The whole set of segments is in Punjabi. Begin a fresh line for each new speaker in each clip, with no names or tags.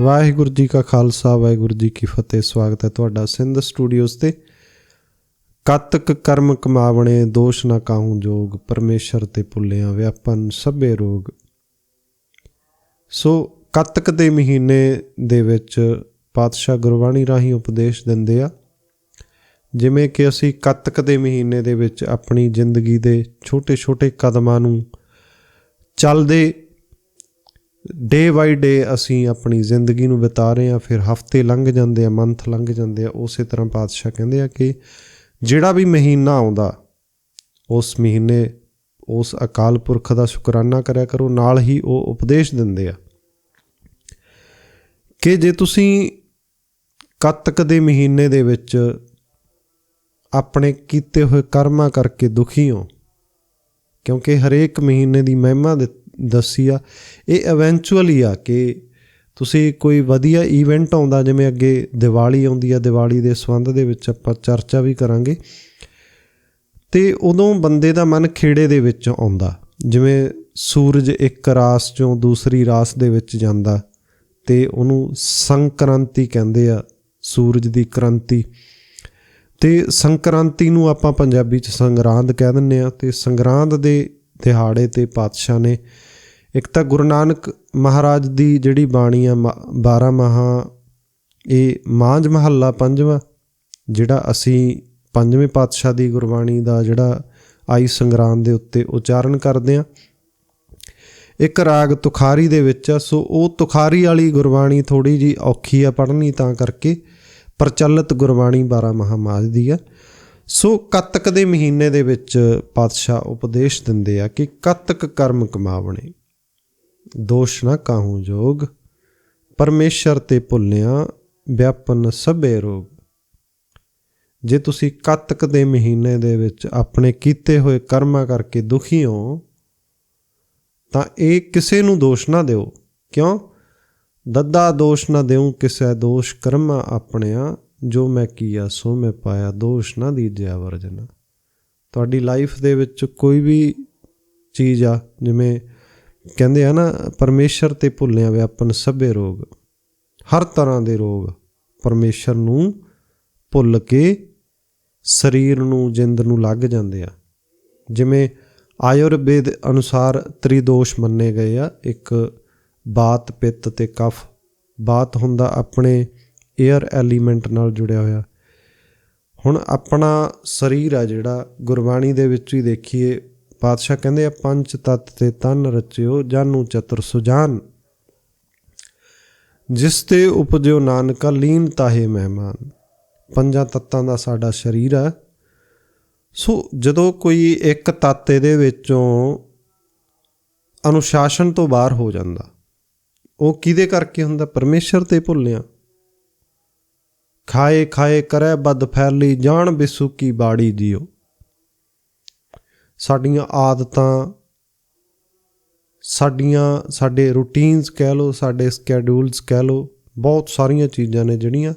ਵਾਹਿਗੁਰੂ ਜੀ ਕਾ ਖਾਲਸਾ, ਵਾਹਿਗੁਰੂ ਜੀ ਕੀ ਫਤਿਹ। ਸਵਾਗਤ ਹੈ ਤੁਹਾਡਾ ਸਿੰਧ ਸਟੂਡੀਓਜ਼ ਤੇ। ਕਤਕ ਕਰਮ ਕਮਾਵਣੇ, ਦੋਸ਼ ਨਾ ਕਾਹੂ ਜੋਗ, ਪਰਮੇਸ਼ਰ ਤੇ ਭੁੱਲਿਆ ਵਿਆਪਨ ਸਭੇ ਰੋਗ। ਸੋ ਕਤਕ ਦੇ ਮਹੀਨੇ ਦੇ ਵਿੱਚ ਪਾਤਸ਼ਾਹ ਗੁਰਬਾਣੀ ਰਾਹੀਂ ਉਪਦੇਸ਼ ਦਿੰਦੇ ਆ, ਜਿਵੇਂ ਕਿ ਅਸੀਂ ਕਤਕ ਦੇ ਮਹੀਨੇ ਦੇ ਵਿੱਚ ਆਪਣੀ ਜ਼ਿੰਦਗੀ ਦੇ ਛੋਟੇ-ਛੋਟੇ ਕਦਮਾਂ ਨੂੰ ਚੱਲਦੇ ਡੇ ਬਾਈ ਡੇ ਅਸੀਂ ਆਪਣੀ ਜ਼ਿੰਦਗੀ ਨੂੰ ਬਿਤਾ ਰਹੇ ਆ ਫਿਰ ਹਫ਼ਤੇ ਲੰਘ ਜਾਂਦੇ ਆ ਮੰਥ ਲੰਘ ਜਾਂਦੇ ਆ। ਉਸੇ ਤਰ੍ਹਾਂ ਪਾਤਸ਼ਾਹ ਕਹਿੰਦੇ ਆ ਕਿ ਜਿਹੜਾ ਵੀ ਮਹੀਨਾ ਆਉਂਦਾ, ਉਸ ਮਹੀਨੇ ਉਸ ਅਕਾਲ ਪੁਰਖ ਦਾ ਸ਼ੁਕਰਾਨਾ ਕਰਿਆ ਕਰੋ, ਨਾਲ ਹੀ ਉਹ ਉਪਦੇਸ਼ ਦਿੰਦੇ ਆ ਕਿ ਜੇ ਤੁਸੀਂ ਕੱਤਕ ਦੇ ਮਹੀਨੇ ਦੇ ਵਿੱਚ ਆਪਣੇ ਕੀਤੇ ਹੋਏ ਕਰਮਾਂ ਕਰਕੇ ਦੁਖੀ ਹੋ, ਕਿਉਂਕਿ ਹਰੇਕ ਮਹੀਨੇ ਦੀ ਮਹਿਮਾ ਦੱਸੀ ਆ ਇਹ ਇਵੈਂਚੁਅਲੀ ਆ ਕਿ ਤੁਸੀਂ ਕੋਈ ਵਧੀਆ ਇਵੈਂਟ ਆਉਂਦਾ, ਜਿਵੇਂ ਅੱਗੇ ਦੀਵਾਲੀ ਆਉਂਦੀ ਆ, ਦੀਵਾਲੀ ਦੇ ਸੰਬੰਧ ਦੇ ਵਿੱਚ ਆਪਾਂ ਚਰਚਾ ਵੀ ਕਰਾਂਗੇ। ਤੇ ਉਦੋਂ ਬੰਦੇ ਦਾ ਮਨ ਖੇੜੇ ਦੇ ਵਿੱਚ ਆਉਂਦਾ। ਜਿਵੇਂ ਸੂਰਜ ਇੱਕ ਰਾਸ ਚੋਂ ਦੂਸਰੀ ਰਾਸ ਦੇ ਵਿੱਚ ਜਾਂਦਾ ਤੇ ਉਹਨੂੰ ਸੰਕ੍ਰਾਂਤੀ ਕਹਿੰਦੇ ਆ, ਸੂਰਜ ਦੀ ਕ੍ਰਾਂਤੀ। ਤੇ ਸੰਕ੍ਰਾਂਤੀ ਨੂੰ ਆਪਾਂ ਪੰਜਾਬੀ ਚ ਸੰਗਰਾਂਦ ਕਹਿ ਦਿੰਨੇ ਆ ਤੇ ਸੰਗਰਾਂਦ ਦੇ ਦਿਹਾੜੇ ਤੇ ਪਾਤਸ਼ਾਹ ਨੇ ਇੱਕ ਤਾਂ ਗੁਰੂ ਨਾਨਕ ਮਹਾਰਾਜ ਦੀ ਜਿਹੜੀ ਬਾਣੀ ਆ 12 ਮਹਾ, ਇਹ ਮਾਂਝ ਮਹੱਲਾ ਪੰਜਵਾਂ, ਜਿਹੜਾ ਅਸੀਂ ਪੰਜਵੇਂ ਪਾਤਸ਼ਾਹ ਦੀ ਗੁਰਬਾਣੀ ਦਾ ਜਿਹੜਾ ਆਈ ਸੰਗਰਾਂਦ ਦੇ ਉੱਤੇ ਉਚਾਰਨ ਕਰਦੇ ਆ ਇੱਕ ਰਾਗ ਤੁਖਾਰੀ ਦੇ ਵਿੱਚ ਆ, ਸੋ ਉਹ ਤੁਖਾਰੀ ਵਾਲੀ ਗੁਰਬਾਣੀ ਥੋੜੀ ਜੀ ਔਖੀ ਆ ਪੜ੍ਹਨੀ ਤਾਂ ਕਰਕੇ ਪ੍ਰਚਲਿਤ ਗੁਰਬਾਣੀ 12 ਮਹਾਮਾਜ ਦੀ ਆ। ਸੋ ਕੱਤਕ ਦੇ ਮਹੀਨੇ ਦੇ ਵਿੱਚ ਪਾਤਸ਼ਾਹ ਉਪਦੇਸ਼ ਦਿੰਦੇ ਆ ਕਿ ਕੱਤਕ ਕਰਮ ਕਮਾਵਣੇ। ਦੋਸ਼ ਨਾ ਕਾਹੂ ਜੋਗ। ਪਰਮੇਸ਼ਰ ਤੇ ਭੁੱਲਿਆ ਵਿਆਪਨ ਸਭੇ ਰੋਗ। ਜੇ ਤੁਸੀਂ ਕਤਕ ਦੇ ਮਹੀਨੇ ਦੇ ਵਿੱਚ ਆਪਣੇ ਕੀਤੇ ਹੋਏ ਕਰਮਾਂ ਕਰਕੇ ਦੁਖੀ ਹੋ, ਤਾਂ ਇਹ ਕਿਸੇ ਨੂੰ ਦੋਸ਼ ਨਾ ਦਿਓ। ਕਿਉਂ? ਦੱਦਾ ਦੋਸ਼ ਨਾ ਦਿਉ ਕਿਸੇ ਦੋਸ਼ ਕਰਮਾ ਆਪਣਿਆ, ਜੋ ਮੈਂ ਕੀਆ ਸੋ ਮੈਂ ਪਾਇਆ ਦੋਸ਼ ਨਾ ਦੀਜਿਆ ਵਰਜਨਾ। ਤੁਹਾਡੀ ਲਾਈਫ ਦੇ ਵਿੱਚ ਕੋਈ ਵੀ ਚੀਜ਼ ਆ, ਜਿਵੇਂ ਕਹਿੰਦੇ ਆ ਨਾ, ਪਰਮੇਸ਼ਰ ਤੇ ਭੁੱਲਿਆ ਵਿਆਪਨ ਸਭੇ ਰੋਗ। ਹਰ ਤਰ੍ਹਾਂ ਦੇ ਰੋਗ ਪਰਮੇਸ਼ਰ ਨੂੰ ਭੁੱਲ ਕੇ ਸਰੀਰ ਨੂੰ, ਜਿੰਦ ਨੂੰ ਲੱਗ ਜਾਂਦੇ ਆ। ਜਿਵੇਂ ਆਯੁਰਵੇਦ ਅਨੁਸਾਰ ਤ੍ਰਿਦੋਸ਼ ਮੰਨੇ ਗਏ ਆ, ਇੱਕ ਬਾਤ ਪਿੱਤ ਤੇ ਕਫ। ਬਾਤ ਹੁੰਦਾ ਆਪਣੇ 에ਅਰ ਐਲੀਮੈਂਟ ਨਾਲ ਜੁੜਿਆ ਹੋਇਆ। ਹੁਣ ਆਪਣਾ ਸਰੀਰ ਆ ਜਿਹੜਾ, ਗੁਰਬਾਣੀ ਦੇ ਵਿੱਚ ਹੀ ਦੇਖੀਏ ਪਾਤਸ਼ਾਹ ਕਹਿੰਦੇ ਆ, ਪੰਜ ਤਤ ਤੇ ਤਨ ਰਚਿਓ ਜਾਨੂ ਚਤੁਰ ਸੁਜਾਨ। ਜਿਸ ਤੇ ਉਪਜਿਓ ਨਾਨਕਾ, ਲੀਨ ਤਾਹੇ ਮਹਿਮਾਨ। ਪੰਜਾਂ ਤੱਤਾਂ ਦਾ ਸਾਡਾ ਸਰੀਰ ਆ ਸੋ ਜਦੋਂ ਕੋਈ ਇੱਕ ਤੱਤ ਇਹਦੇ ਵਿੱਚੋਂ ਅਨੁਸ਼ਾਸਨ ਤੋਂ ਬਾਹਰ ਹੋ ਜਾਂਦਾ, ਉਹ ਕਿਹਦੇ ਕਰਕੇ ਹੁੰਦਾ? ਪਰਮੇਸ਼ਰ ਤੇ ਭੁੱਲਿਆ। ਖਾਏ ਖਾਏ ਕਰੈ ਬਦ ਫੈਲੀ, ਜਾਣ ਬਿਸੁਕੀ ਬਾੜੀ ਦਿਓ। ਸਾਡੀਆਂ ਆਦਤਾਂ, ਸਾਡੀਆਂ, ਸਾਡੇ ਰੂਟੀਨਸ ਕਹਿ ਲਓ, ਸਾਡੇ ਸਕੇਡਿਊਲਸ ਕਹਿ ਲਓ, ਬਹੁਤ ਸਾਰੀਆਂ ਚੀਜ਼ਾਂ ਨੇ ਜਿਹੜੀਆਂ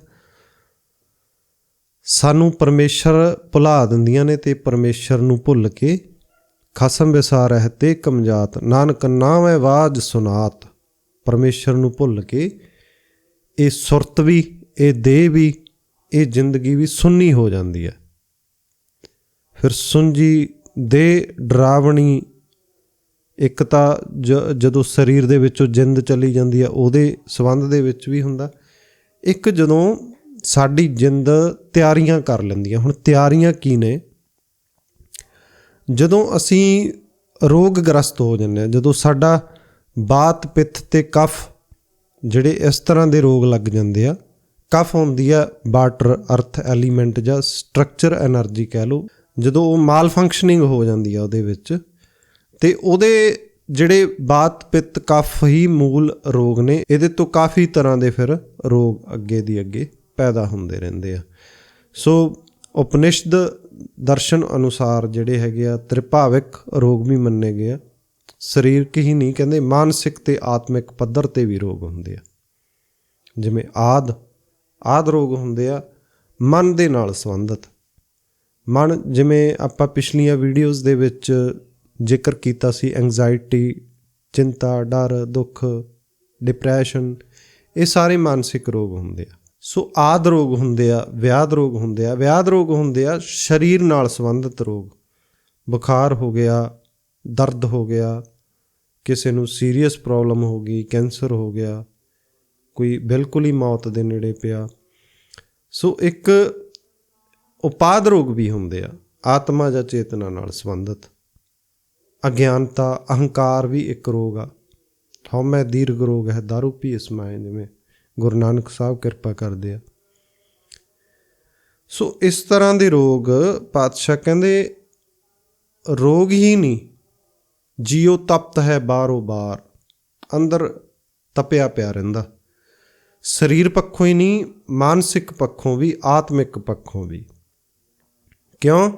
ਸਾਨੂੰ ਪਰਮੇਸ਼ਰ ਭੁਲਾ ਦਿੰਦੀਆਂ ਨੇ ਤੇ ਪਰਮੇਸ਼ਰ ਨੂੰ ਭੁੱਲ ਕੇ ਖਸਮ ਵਿਸਾਰ ਰਹਤੇ ਕਮਜਾਤ। ਨਾਨਕ ਨਾਮੈ ਬਾਜ ਸੁਨਾਤ। ਪਰਮੇਸ਼ਰ ਨੂੰ ਭੁੱਲ ਕੇ ਇਹ ਸੁਰਤ ਵੀ, ਇਹ ਦੇਹ ਵੀ, ਇਹ ਜ਼ਿੰਦਗੀ ਵੀ ਸੁੰਨੀ ਹੋ ਜਾਂਦੀ ਹੈ। ਫਿਰ ਸੁੰਜੀ ਦੇ ਡਰਾਵਣੀ ਇੱਕ ਤਾਂ ਜਦੋਂ ਸਰੀਰ ਦੇ ਵਿੱਚੋਂ ਜਿੰਦ ਚਲੀ ਜਾਂਦੀ ਆ, ਉਹਦੇ ਸਬੰਧ ਦੇ ਵਿੱਚ ਵੀ ਹੁੰਦਾ। ਇੱਕ ਜਦੋਂ ਸਾਡੀ ਜਿੰਦ ਤਿਆਰੀਆਂ ਕਰ ਲੈਂਦੀਆਂ ਹੁਣ ਤਿਆਰੀਆਂ ਕੀ ਨੇ? ਜਦੋਂ ਅਸੀਂ ਰੋਗ ਗ੍ਰਸਤ ਹੋ ਜਾਂਦੇ ਆ, ਜਦੋਂ ਸਾਡਾ ਬਾਤ ਪਿੱਤ ਤੇ ਕਫ ਜਿਹੜੇ ਇਸ ਤਰ੍ਹਾਂ ਦੇ ਰੋਗ ਲੱਗ ਜਾਂਦੇ ਆ, ਕਫ ਹੁੰਦੀ ਆ ਵਾਟਰ ਅਰਥ, ਐਲੀਮੈਂਟ ਜਾਂ ਸਟਰਕਚਰ એનર્ਜੀ ਕਹਿ ਲਓ ਜਦੋਂ ਉਹ ਮਾਲ ਫੰਕਸ਼ਨਿੰਗ ਹੋ ਜਾਂਦੀ ਆ ਉਹਦੇ ਵਿੱਚ, ਤੇ ਉਹਦੇ ਜਿਹੜੇ ਬਾਤ ਪਿੱਤ ਕਫ ਹੀ ਮੂਲ ਰੋਗ ਨੇ, ਇਹਦੇ ਤੋਂ ਕਾਫੀ ਤਰ੍ਹਾਂ ਦੇ ਫਿਰ ਰੋਗ ਅੱਗੇ ਦੀ ਅੱਗੇ ਪੈਦਾ ਹੁੰਦੇ ਰਹਿੰਦੇ ਆ। ਸੋ ਉਪਨਿਸ਼ਦ ਦਰਸ਼ਨ ਅਨੁਸਾਰ ਜਿਹੜੇ ਹੈਗੇ ਆ, ਤ੍ਰਿਭਾਵਿਕ ਰੋਗ ਵੀ ਮੰਨੇ ਗਏ ਆ। ਸਰੀਰਕ ਹੀ ਨਹੀਂ, ਕਹਿੰਦੇ ਮਾਨਸਿਕ ਤੇ ਆਤਮਿਕ ਪੱਧਰ ਤੇ ਵੀ ਰੋਗ ਹੁੰਦੇ ਆ। ਜਿਵੇਂ ਆਦ ਆਦ ਰੋਗ ਹੁੰਦੇ ਆ, ਮਨ ਦੇ ਨਾਲ ਸੰਬੰਧਿਤ। ਮਨ, ਜਿਵੇਂ ਆਪਾਂ ਪਿਛਲੀਆਂ ਵੀਡੀਓਜ਼ ਦੇ ਵਿੱਚ ਜ਼ਿਕਰ ਕੀਤਾ ਸੀ ਐਂਜ਼ਾਇਟੀ ਚਿੰਤਾ, ਡਰ, ਦੁੱਖ ਡਿਪਰੈਸ਼ਨ ਇਹ ਸਾਰੇ ਮਾਨਸਿਕ ਰੋਗ ਹੁੰਦੇ ਆ। ਸੋ ਆਦ ਰੋਗ ਹੁੰਦੇ ਆ ਵਿਆਦ ਰੋਗ ਹੁੰਦੇ ਆ। ਵਿਆਦ ਰੋਗ ਹੁੰਦੇ ਆ ਸਰੀਰ ਨਾਲ ਸੰਬੰਧਿਤ ਰੋਗ। ਬੁਖਾਰ ਹੋ ਗਿਆ, ਦਰਦ ਹੋ ਗਿਆ, ਕਿਸੇ ਨੂੰ ਸੀਰੀਅਸ ਪ੍ਰੋਬਲਮ ਹੋ ਗਈ, ਕੈਂਸਰ ਹੋ ਗਿਆ, ਕੋਈ ਬਿਲਕੁਲ ਹੀ ਮੌਤ ਦੇ ਨੇੜੇ ਪਿਆ। ਸੋ ਇੱਕ ਉਪਾਦ ਰੋਗ ਵੀ ਹੁੰਦੇ ਆ, ਆਤਮਾ ਜਾਂ ਚੇਤਨਾ ਨਾਲ ਸੰਬੰਧਿਤ। ਅਗਿਆਨਤਾ, ਅਹੰਕਾਰ ਵੀ ਇੱਕ ਰੋਗ ਆ। ਹਉਮੈ ਦੀਰਘ ਰੋਗ ਹੈ, ਦਾਰੂ ਪੀ ਇਸਮਾਏ ਜਿਵੇਂ ਗੁਰੂ ਨਾਨਕ ਸਾਹਿਬ ਕਿਰਪਾ ਕਰਦੇ ਆ। ਸੋ ਇਸ ਤਰ੍ਹਾਂ ਦੇ ਰੋਗ ਪਾਤਸ਼ਾਹ ਕਹਿੰਦੇ, ਰੋਗ ਹੀ ਨਹੀਂ, ਜੀਉ ਤਪਤ ਹੈ ਬਾਹਰੋਂ ਬਾਹਰ, ਅੰਦਰ ਤਪਿਆ ਪਿਆ ਰਹਿੰਦਾ। ਸਰੀਰ ਪੱਖੋਂ ਹੀ ਨਹੀਂ, ਮਾਨਸਿਕ ਪੱਖੋਂ ਵੀ, ਆਤਮਿਕ ਪੱਖੋਂ ਵੀ। ਕਿਉਂ?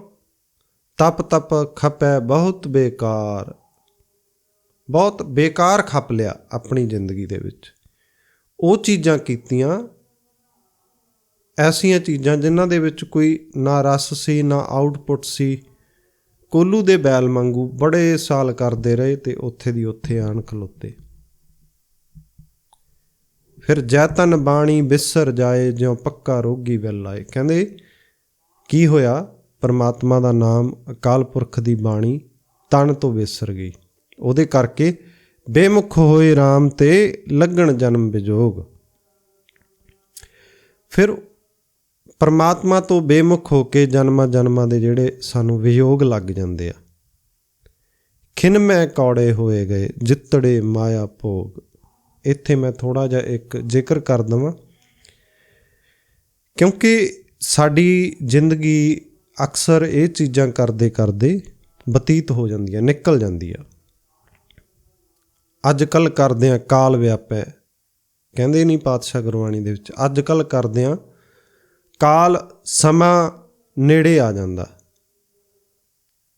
ਤਪ ਤਪ ਖਪੈ ਬਹੁਤ ਬੇਕਾਰ। ਬਹੁਤ ਬੇਕਾਰ ਖਪ ਲਿਆ ਆਪਣੀ ਜ਼ਿੰਦਗੀ ਦੇ ਵਿੱਚ। ਉਹ ਚੀਜ਼ਾਂ ਕੀਤੀਆਂ, ਐਸੀਆਂ ਚੀਜ਼ਾਂ ਜਿਨ੍ਹਾਂ ਦੇ ਵਿੱਚ ਕੋਈ ਨਾ ਰਸ ਸੀ, ਨਾ ਆਊਟਪੁੱਟ ਸੀ। ਕੋਲੂ ਦੇ ਬੈਲ ਮੰਗੂ ਬੜੇ ਸਾਲ ਕਰਦੇ ਰਹੇ ਤੇ ਉੱਥੇ ਦੀ ਉੱਥੇ ਆਣ ਖਲੋਤੇ। ਫਿਰ ਜੈਤਨ ਬਾਣੀ ਬਿਸਰ ਜਾਏ, ਜਿਉ ਪੱਕਾ ਰੋਗੀ ਵੱਲ ਆਏ ਕਹਿੰਦੇ, ਕੀ ਹੋਇਆ? ਪਰਮਾਤਮਾ ਦਾ ਨਾਮ ਅਕਾਲ ਪੁਰਖ ਦੀ ਬਾਣੀ ਤਨ ਤੋਂ ਵਿਸਰ ਗਈ। ਉਹਦੇ ਕਰਕੇ ਬੇਮੁਖ ਹੋਏ RAM ਤੇ ਲੱਗਣ ਜਨਮ ਵਿਜੋਗ ਫਿਰ ਪਰਮਾਤਮਾ ਤੋਂ ਬੇਮੁਖ ਹੋ ਕੇ ਜਨਮਾਂ ਜਨਮਾਂ ਦੇ ਜਿਹੜੇ ਸਾਨੂੰ ਵਿਯੋਗ ਲੱਗ ਜਾਂਦੇ ਆ। ਖਿਨ ਮੈਂ ਕੌੜੇ ਹੋਏ ਗਏ, ਜਿੱਤੜੇ ਮਾਇਆ ਭੋਗ। ਇੱਥੇ ਮੈਂ ਥੋੜਾ ਜਿਹਾ ਇੱਕ ਜ਼ਿਕਰ ਕਰ ਦਵਾਂ। ਕਿਉਂਕਿ ਸਾਡੀ ਜ਼ਿੰਦਗੀ ਅਕਸਰ ਇਹ ਚੀਜ਼ਾਂ ਕਰਦੇ ਕਰਦੇ ਬਤੀਤ ਹੋ ਜਾਂਦੀ ਹੈ ਨਿਕਲ ਜਾਂਦੀ ਆ ਅੱਜ ਕੱਲ ਕਰਦੇ ਆ ਕਾਲ ਵਿਆਪੈ। ਕਹਿੰਦੇ ਨਹੀਂ ਪਾਤਸ਼ਾਹ ਗੁਰਬਾਣੀ ਦੇ ਵਿੱਚ ਅੱਜ ਕੱਲ ਕਰਦੇ ਆ ਕਾਲ ਸਮਾਂ ਨੇੜੇ ਆ ਜਾਂਦਾ।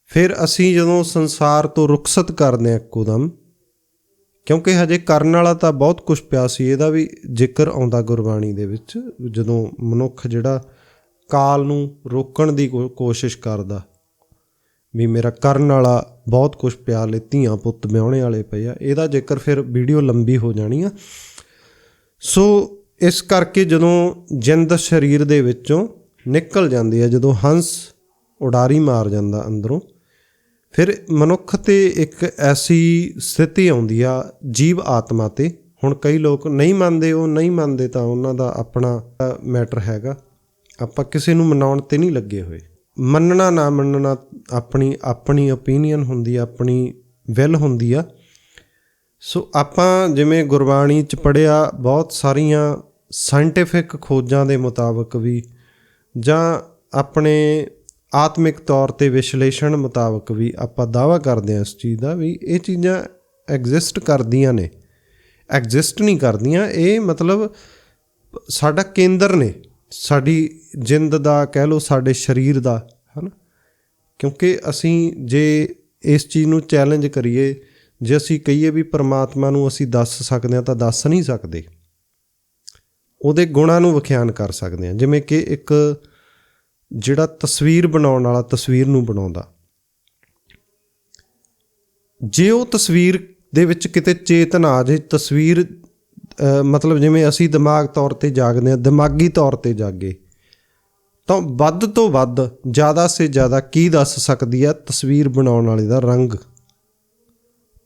ਫਿਰ ਅਸੀਂ ਜਦੋਂ ਸੰਸਾਰ ਤੋਂ ਰੁਖਸਤ ਕਰਦੇ ਆ ਇੱਕੋਦਮ ਕਿਉਂਕਿ ਹਜੇ ਕਰਨ ਵਾਲਾ ਤਾਂ ਬਹੁਤ ਕੁਝ ਪਿਆ ਸੀ, ਇਹਦਾ ਵੀ ਜ਼ਿਕਰ ਆਉਂਦਾ ਗੁਰਬਾਣੀ ਦੇ ਵਿੱਚ, ਜਦੋਂ ਮਨੁੱਖ ਜਿਹੜਾ ਕਾਲ ਨੂੰ ਰੋਕਣ ਦੀ ਕੋ- ਕੋਸ਼ਿਸ਼ ਕਰਦਾ। ਵੀ ਮੇਰਾ ਕਰਨ ਵਾਲਾ ਬਹੁਤ ਕੁਝ ਪਿਆ ਲੈ ਧੀਆਂ ਪੁੱਤ ਵਿਆਹਣੇ ਵਾਲੇ ਪਏ ਆ। ਇਹਦਾ ਜੇਕਰ ਫਿਰ ਵੀਡੀਓ ਲੰਬੀ ਹੋ ਜਾਣੀ ਆ। ਸੋ ਇਸ ਕਰਕੇ ਜਦੋਂ ਜਿੰਦ ਸਰੀਰ ਦੇ ਵਿੱਚੋਂ ਨਿਕਲ ਜਾਂਦੀ ਹੈ ਜਦੋਂ ਹੰਸ ਉਡਾਰੀ ਮਾਰ ਜਾਂਦਾ ਅੰਦਰੋਂ, ਫਿਰ ਮਨੁੱਖ ਤੇ ਇੱਕ ਐਸੀ ਸਥਿਤੀ ਆਉਂਦੀ ਆ, ਜੀਵ ਆਤਮਾ ਤੇ। ਹੁਣ ਕਈ ਲੋਕ ਨਹੀਂ ਮੰਨਦੇ, ਉਹ ਨਹੀਂ ਮੰਨਦੇ ਤਾਂ ਉਹਨਾਂ ਦਾ ਆਪਣਾ ਮੈਟਰ ਹੈਗਾ। ਆਪਾਂ ਕਿਸੇ ਨੂੰ ਮਨਾਉਣ ਤੇ ਨਹੀਂ ਲੱਗੇ ਹੋਏ। ਮੰਨਣਾ ਨਾ ਮੰਨਣਾ ਆਪਣੀ ਆਪਣੀ ਓਪੀਨੀਅਨ ਹੁੰਦੀ ਆ, ਆਪਣੀ ਵਿਲ ਹੁੰਦੀ ਆ। ਸੋ ਆਪਾਂ ਜਿਵੇਂ ਗੁਰਬਾਣੀ ਚ ਪੜਿਆ ਬਹੁਤ ਸਾਰੀਆਂ ਸਾਇੰਟਿਫਿਕ ਖੋਜਾਂ ਦੇ ਮੁਤਾਬਕ ਵੀ ਜਾਂ ਆਪਣੇ ਆਤਮਿਕ ਤੌਰ ਤੇ ਵਿਸ਼ਲੇਸ਼ਣ ਮੁਤਾਬਕ ਵੀ ਆਪਾਂ ਦਾਵਾ ਕਰਦੇ ਹਾਂ ਇਸ ਚੀਜ਼ ਦਾ ਵੀ ਇਹ ਚੀਜ਼ਾਂ ਐਗਜ਼ਿਸਟ ਕਰਦੀਆਂ ਨੇ। ਐਗਜ਼ਿਸਟ ਨਹੀਂ ਕਰਦੀਆਂ, ਇਹ ਮਤਲਬ ਸਾਡਾ ਕੇਂਦਰ ਨੇ। ਸਾਡੀ ਜਿੰਦ ਦਾ ਕਹਿ ਲਓ ਸਾਡੇ ਸਰੀਰ ਦਾ, ਹਨਾ? ਕਿਉਂਕਿ ਅਸੀਂ ਜੇ ਇਸ ਚੀਜ਼ ਨੂੰ ਚੈਲੰਜ ਕਰੀਏ, ਜੇ ਅਸੀਂ ਕਹੀਏ ਵੀ ਪਰਮਾਤਮਾ ਨੂੰ ਅਸੀਂ ਦੱਸ ਸਕਦੇ ਹਾਂ ਤਾਂ ਦੱਸ ਨਹੀਂ ਸਕਦੇ। ਉਹਦੇ ਗੁਣਾਂ ਨੂੰ ਵਿਖਿਆਨ ਕਰ ਸਕਦੇ ਹਾਂ। ਜਿਵੇਂ ਕਿ ਇੱਕ ਜਿਹੜਾ ਤਸਵੀਰ ਬਣਾਉਣ ਵਾਲਾ ਤਸਵੀਰ ਨੂੰ ਬਣਾਉਂਦਾ। ਜੇ ਉਹ ਤਸਵੀਰ ਦੇ ਵਿੱਚ ਕਿਤੇ ਚੇਤਨ ਆ ਜੇ ਤਸਵੀਰ ਮਤਲਬ ਜਿਵੇਂ ਅਸੀਂ ਦਿਮਾਗ ਤੌਰ ਤੇ ਜਾਗਦੇ ਹਾਂ, ਦਿਮਾਗੀ ਤੌਰ ਤੇ ਜਾਗੇ, ਤਾਂ ਵੱਧ ਤੋਂ ਵੱਧ ਜ਼ਿਆਦਾ ਸੇ ਜ਼ਿਆਦਾ ਕੀ ਦੱਸ ਸਕਦੀ ਹੈ ਤਸਵੀਰ ਬਣਾਉਣ ਵਾਲੇ ਦਾ ਰੰਗ?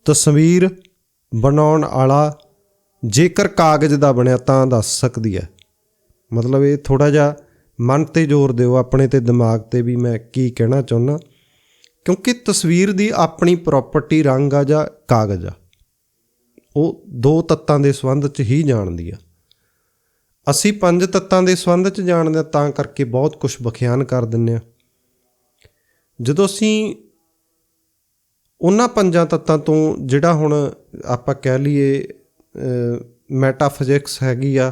ਤਸਵੀਰ ਬਣਾਉਣ ਵਾਲਾ ਜੇਕਰ ਕਾਗਜ਼ ਦਾ ਬਣਿਆ ਤਾਂ ਦੱਸ ਸਕਦੀ ਹੈ ਮਤਲਬ ਇਹ ਥੋੜਾ ਜਿਹਾ ਮਨ ਤੇ ਜ਼ੋਰ ਦਿਓ, ਆਪਣੇ ਤੇ ਦਿਮਾਗ ਤੇ ਵੀ ਮੈਂ ਕੀ ਕਹਿਣਾ ਚਾਹੁੰਦਾ। ਕਿਉਂਕਿ ਤਸਵੀਰ ਦੀ ਆਪਣੀ ਪ੍ਰਾਪਰਟੀ ਰੰਗ ਆ ਜਾਂ ਕਾਗਜ਼ ਆ। ਉਹ ਦੋ ਤੱਤਾਂ ਦੇ ਸੰਬੰਧ 'ਚ ਹੀ ਜਾਣਦੀ ਆ। ਅਸੀਂ ਪੰਜ ਤੱਤਾਂ ਦੇ ਸੰਬੰਧ 'ਚ ਜਾਣਦੇ ਹਾਂ ਤਾਂ ਕਰਕੇ ਬਹੁਤ ਕੁਝ ਬਖਿਆਨ ਕਰ ਦਿੰਨੇ ਆ। ਜਦੋਂ ਅਸੀਂ ਉਹਨਾਂ ਪੰਜਾਂ ਤੱਤਾਂ ਤੋਂ ਜਿਹੜਾ ਹੁਣ ਆਪਾਂ ਕਹਿ ਲਈਏ ਮੈਟਾਫਿਜ਼ਿਕਸ ਹੈਗੀ ਆ,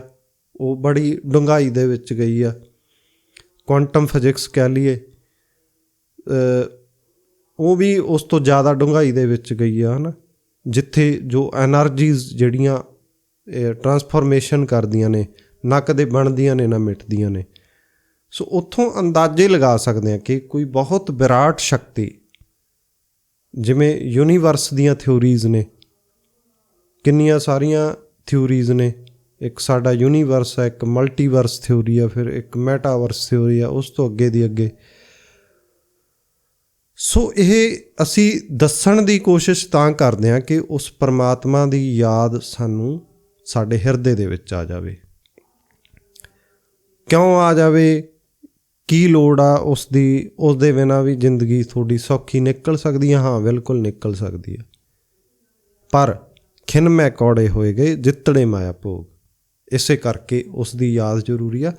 ਉਹ ਬੜੀ ਡੂੰਘਾਈ ਦੇ ਵਿੱਚ ਗਈ ਆ। ਕੁਆਂਟਮ ਫਿਜ਼ਿਕਸ ਕਹਿ ਲਈਏ ਉਹ ਵੀ ਉਸ ਤੋਂ ਜ਼ਿਆਦਾ ਡੂੰਘਾਈ ਦੇ ਵਿੱਚ ਗਈ ਆ, ਹਨਾ। ਜਿੱਥੇ ਜੋ એનર્ਜੀਜ਼ ਜਿਹੜੀਆਂ ਟਰਾਂਸਫਾਰਮੇਸ਼ਨ ਕਰਦੀਆਂ ਨੇ ਨਾ ਕਦੇ ਬਣਦੀਆਂ ਨੇ, ਨਾ ਮਿਟਦੀਆਂ ਨੇ। ਸੋ ਉੱਥੋਂ ਅੰਦਾਜ਼ੇ ਲਗਾ ਸਕਦੇ ਹਾਂ ਕਿ ਕੋਈ ਬਹੁਤ ਵਿਰਾਟ ਸ਼ਕਤੀ, ਜਿਵੇਂ ਯੂਨੀਵਰਸ ਦੀਆਂ ਥਿਉਰੀਜ਼ ਨੇ, ਕਿੰਨੀਆਂ ਸਾਰੀਆਂ ਥਿਉਰੀਜ਼ ਨੇ। ਇੱਕ ਸਾਡਾ ਯੂਨੀਵਰਸ ਹੈ, ਇੱਕ ਮਲਟੀਵਰਸ ਥਿਉਰੀ ਆ ਫਿਰ ਇੱਕ ਮੈਟਾਵਰਸ ਥਿਉਰੀ ਆ ਉਸ ਤੋਂ ਅੱਗੇ ਦੀ ਅੱਗੇ। ਸੋ ਇਹ ਅਸੀਂ ਦੱਸਣ ਦੀ ਕੋਸ਼ਿਸ਼ ਤਾਂ ਕਰਦੇ ਹਾਂ ਕਿ ਉਸ ਪਰਮਾਤਮਾ ਦੀ ਯਾਦ ਸਾਨੂੰ ਸਾਡੇ ਹਿਰਦੇ ਦੇ ਵਿੱਚ ਆ ਜਾਵੇ। ਕਿਉਂ ਆ ਜਾਵੇ? ਕੀ ਲੋੜ ਆ ਉਸ ਦੀ? ਉਸ ਦੇ ਬਿਨਾ ਵੀ ਜ਼ਿੰਦਗੀ ਤੁਹਾਡੀ ਸੌਖੀ ਨਿਕਲ ਸਕਦੀ ਹੈ ਹਾਂ, ਬਿਲਕੁਲ ਨਿਕਲ ਸਕਦੀ ਆ। ਪਰ ਖਿਨ ਮੈਂ ਕੌੜੇ ਹੋਏ ਗਏ, ਜਿੱਤੜੇ ਮਾਇਆ ਭੋਗ। ਇਸੇ ਕਰਕੇ ਉਸ ਦੀ ਯਾਦ ਜ਼ਰੂਰੀ ਆ।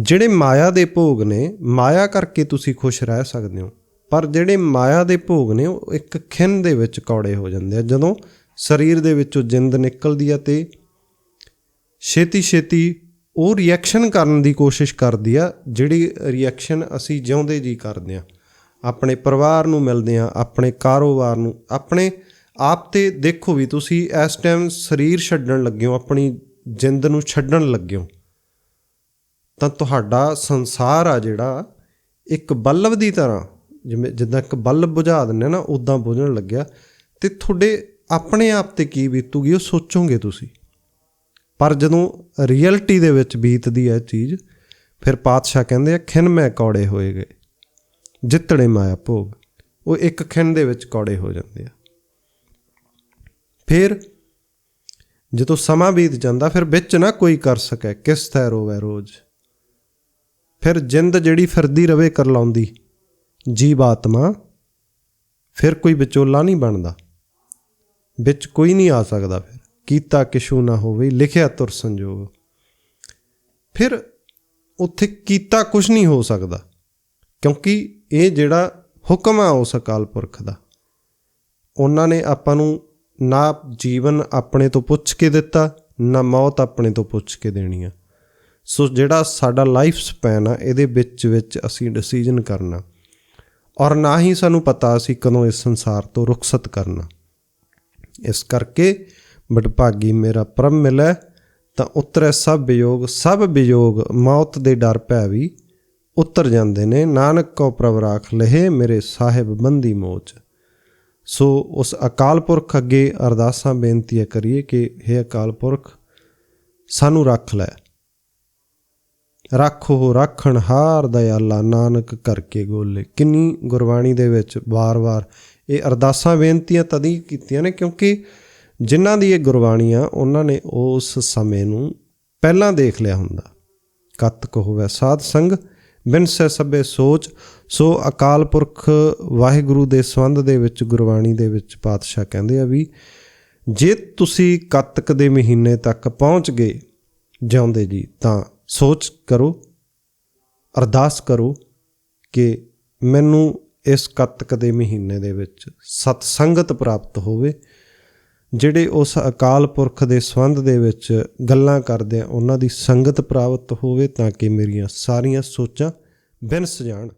ਜਿਹੜੇ ਮਾਇਆ ਦੇ ਭੋਗ ਨੇ, ਮਾਇਆ ਕਰਕੇ ਤੁਸੀਂ ਖੁਸ਼ ਰਹਿ ਸਕਦੇ ਹੋ। ਪਰ ਜਿਹੜੇ ਮਾਇਆ ਦੇ ਭੋਗ ਨੇ, ਉਹ ਇੱਕ ਖਿੰਨ ਦੇ ਵਿੱਚ ਕੌੜੇ ਹੋ ਜਾਂਦੇ ਆ। ਜਦੋਂ ਸਰੀਰ ਦੇ ਵਿੱਚੋਂ ਜਿੰਦ ਨਿਕਲਦੀ ਆ ਤੇ ਛੇਤੀ ਛੇਤੀ ਉਹ ਰਿਐਕਸ਼ਨ ਕਰਨ ਦੀ ਕੋਸ਼ਿਸ਼ ਕਰਦੀ ਆ, ਜਿਹੜੀ ਰਿਐਕਸ਼ਨ ਅਸੀਂ ਜਿਉਂਦੇ ਜੀ ਕਰਦੇ ਆ। ਆਪਣੇ ਪਰਿਵਾਰ ਨੂੰ ਮਿਲਦੇ ਆ, ਆਪਣੇ ਕਾਰੋਬਾਰ ਨੂੰ, ਆਪਣੇ ਆਪ ਤੇ ਦੇਖੋ ਵੀ ਤੁਸੀਂ ਇਸ ਟਾਈਮ ਸਰੀਰ ਛੱਡਣ ਲੱਗੇ ਹੋ, ਆਪਣੀ ਜਿੰਦ ਨੂੰ ਛੱਡਣ ਲੱਗੇ ਹੋ, ਤਾਂ ਤੁਹਾਡਾ ਸੰਸਾਰ ਆ ਜਿਹੜਾ ਇੱਕ ਬਲਬ ਦੀ ਤਰ੍ਹਾਂ ਜਿਵੇਂ ਜਿੱਦਾਂ ਇੱਕ ਬਲਬ ਬੁਝਾ ਦਿੰਦੇ ਆ ਨਾ ਉਦਾਂ ਬੁਝਣ ਲੱਗਿਆ। ਤੇ ਤੁਹਾਡੇ ਆਪਣੇ ਆਪ ਤੇ ਕੀ ਬੀਤੂਗੀ, ਉਹ ਸੋਚੋਗੇ ਤੁਸੀਂ? ਪਰ ਜਦੋਂ ਰਿਐਲਿਟੀ ਦੇ ਵਿੱਚ ਬੀਤਦੀ ਹੈ ਚੀਜ਼, ਫਿਰ ਪਾਤਸ਼ਾਹ ਕਹਿੰਦੇ ਆ, ਖਿਨ ਮੈਂ ਕੌੜੇ ਹੋਏ ਗਏ ਜਿੱਤੜੇ ਮਾਇਆ ਭੋਗ। ਉਹ ਇੱਕ ਖਿਨ ਦੇ ਵਿੱਚ ਕੌੜੇ ਹੋ ਜਾਂਦੇ ਆ। ਫਿਰ ਜਦੋਂ ਸਮਾਂ ਬੀਤ ਜਾਂਦਾ, ਫਿਰ ਵਿੱਚ ਨਾ ਕੋਈ ਕਰ ਸਕੇ, ਕਿਸ ਤੈ ਰੋਵੇ ਰੋਜ਼। ਫਿਰ ਜਿੰਦ ਜਿਹੜੀ ਫਿਰਦੀ ਰਵੇ ਕਰ ਲਾਉਂਦੀ ਜੀਵ ਆਤਮਾ ਫਿਰ ਕੋਈ ਵਿਚੋਲਾ ਨਹੀਂ ਬਣਦਾ। ਵਿੱਚ ਕੋਈ ਨਹੀਂ ਆ ਸਕਦਾ ਫਿਰ। ਕੀਤਾ ਕਿਛੂ ਨਾ ਹੋਵੇ, ਲਿਖਿਆ ਤੁਰ ਸੰਜੋਗ। ਫਿਰ ਉੱਥੇ ਕੀਤਾ ਕੁਝ ਨਹੀਂ ਹੋ ਸਕਦਾ, ਕਿਉਂਕਿ ਇਹ ਜਿਹੜਾ ਹੁਕਮ ਆ ਉਸ ਅਕਾਲ ਪੁਰਖ ਦਾ, ਉਹਨਾਂ ਨੇ ਆਪਾਂ ਨੂੰ ਨਾ ਜੀਵਨ ਆਪਣੇ ਤੋਂ ਪੁੱਛ ਕੇ ਦਿੱਤਾ, ਨਾ ਮੌਤ ਆਪਣੇ ਤੋਂ ਪੁੱਛ ਕੇ ਦੇਣੀ ਆ। ਸੋ ਜਿਹੜਾ ਸਾਡਾ ਲਾਈਫ ਸਪੈਨ ਆ, ਇਹਦੇ ਵਿੱਚ ਵਿੱਚ ਅਸੀਂ ਡਿਸੀਜਨ ਕਰਨਾ। ਔਰ ਨਾ ਹੀ ਸਾਨੂੰ ਪਤਾ ਅਸੀਂ ਕਦੋਂ ਇਸ ਸੰਸਾਰ ਤੋਂ ਰੁਖਸਤ ਕਰਨਾ। ਇਸ ਕਰਕੇ ਬਟਭਾਗੀ ਮੇਰਾ ਪ੍ਰਮ ਮਿਲੈ, ਤਾਂ ਉਤਰੈ ਸਭ ਵਿਯੋਗ ਸਭ ਵਿਯੋਗ ਮੌਤ ਦੇ ਡਰ ਭੈ ਵੀ ਉਤਰ ਜਾਂਦੇ ਨੇ। ਨਾਨਕ ਕੋ ਪ੍ਰਭ ਰਾਖ ਲਹੇ ਮੇਰੇ ਸਾਹਿਬ ਬੰਦੀ ਮੋਚ। ਸੋ ਉਸ ਅਕਾਲ ਪੁਰਖ ਅੱਗੇ ਅਰਦਾਸਾਂ ਬੇਨਤੀਆਂ ਕਰੀਏ ਕਿ हे ਅਕਾਲ ਪੁਰਖ, ਸਾਨੂੰ ਰੱਖ ਲੈ। ਰੱਖੋ, ਰੱਖਣ ਹਾਰ ਦਇਆਲਾ ਨਾਨਕ ਕਰਕੇ ਗੋਲੇ। ਕਿੰਨੀ ਗੁਰਬਾਣੀ ਦੇ ਵਿੱਚ ਵਾਰ-ਵਾਰ ਇਹ ਅਰਦਾਸਾਂ ਬੇਨਤੀਆਂ ਤਦੀ ਕੀਤੀਆਂ ਨੇ, ਕਿਉਂਕਿ ਜਿਨ੍ਹਾਂ ਦੀ ਇਹ ਗੁਰਬਾਣੀ ਆ ਉਹਨਾਂ ਨੇ ਉਸ ਸਮੇਂ ਨੂੰ ਪਹਿਲਾਂ ਦੇਖ ਲਿਆ ਹੁੰਦਾ। ਕਤਕ ਹੋਵੇ ਸਾਧ ਸੰਗ, ਬਿਨ ਸੈ ਸਭੇ ਸੋਚ, ਸੋ ਅਕਾਲ ਪੁਰਖ ਵਾਹਿਗੁਰੂ ਦੇ ਸੰਬੰਧ ਦੇ ਵਿੱਚ ਗੁਰਬਾਣੀ ਦੇ ਵਿੱਚ ਪਾਤਸ਼ਾਹ ਕਹਿੰਦੇ ਆ ਵੀ, ਜੇ ਤੁਸੀਂ ਕਤਕ ਦੇ ਮਹੀਨੇ ਤੱਕ ਪਹੁੰਚ ਗਏ, ਜਿਉਂਦੇ ਜੀ, ਤਾਂ ਸੋਚ ਕਰੋ, ਅਰਦਾਸ ਕਰੋ ਕਿ ਮੈਨੂੰ ਇਸ ਕੱਤਕ ਦੇ ਮਹੀਨੇ ਦੇ ਵਿੱਚ ਸਤ ਸੰਗਤ ਪ੍ਰਾਪਤ ਹੋਵੇ, ਜਿਹੜੇ ਉਸ ਅਕਾਲ ਪੁਰਖ ਦੇ ਸੰਬੰਧ ਦੇ ਵਿੱਚ ਗੱਲਾਂ ਕਰਦੇ ਆ, ਉਹਨਾਂ ਦੀ ਸੰਗਤ ਪ੍ਰਾਪਤ ਹੋਵੇ ਤਾਂ ਕਿ ਮੇਰੀਆਂ ਸਾਰੀਆਂ ਸੋਚਾਂ ਬਿਨਸ ਜਾਣ।